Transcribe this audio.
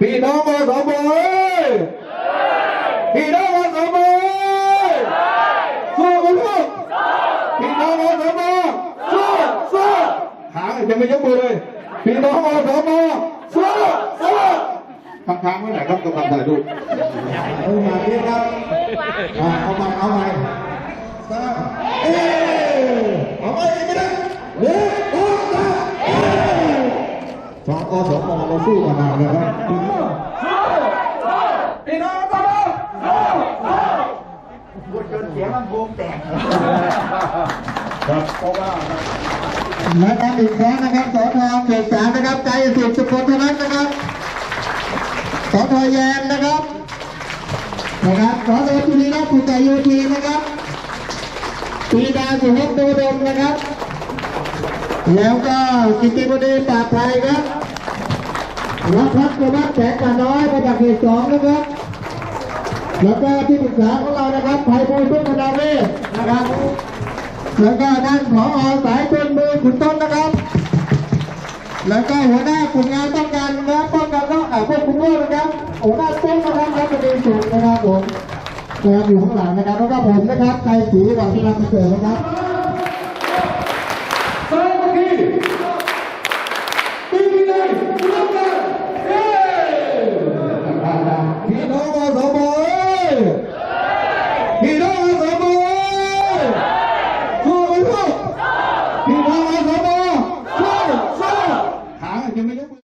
พี่น้องอสมเอ้ยพี่น้องอสมเอ้ยสู้กันลูกพี่น้องอสมสู้สู้หางยังไม่ยกมือเลยพี่น้องอสมสู้สู้ทางทางเมื่อไหร่ครับต้องทำถ่ายรูปเอามาเรียกครับอ่าเอามาเอามาสามเอ้เอาไปอีกนะเฮ้ยโอ้สามเอ้สองอสมเราสู้มานานแล้วครับ พี่น้องอสม นะครับอีกครั้งนะครับสอทอเขตสานะครับใจสุดสุขธนัทนะครับสอทอแยมนะครับนะครับสอทอจุลีรัตน์สุจโยธีนะครับปีดาสุภพโดดมนะครับ แล้วก็กิติบดีปราบภัยครับรัฐพัฒน์ประวัติแสงกาน้อยมาจากเขตสองนะครับ แล้วก็ที่ปรึกษาของเรานะครับไพบูลย์พุทธนาเวศนะครับ แล้วก็ด้านผอสายชนมือขุนต้นนะครับ แล้วก็หัวหน้ากลุ่มงานป้องกันและป้องกันโรคอ่าควบคุมโรคนะครับหัวหน้าต้นนะครับรัฐมนตรีสุขนะครับผมนะครับอยู่ข้างหลังนะครับ แล้วก็ผมนะครับใจสีหวังที่รับเกิดนะครับ Hágemela.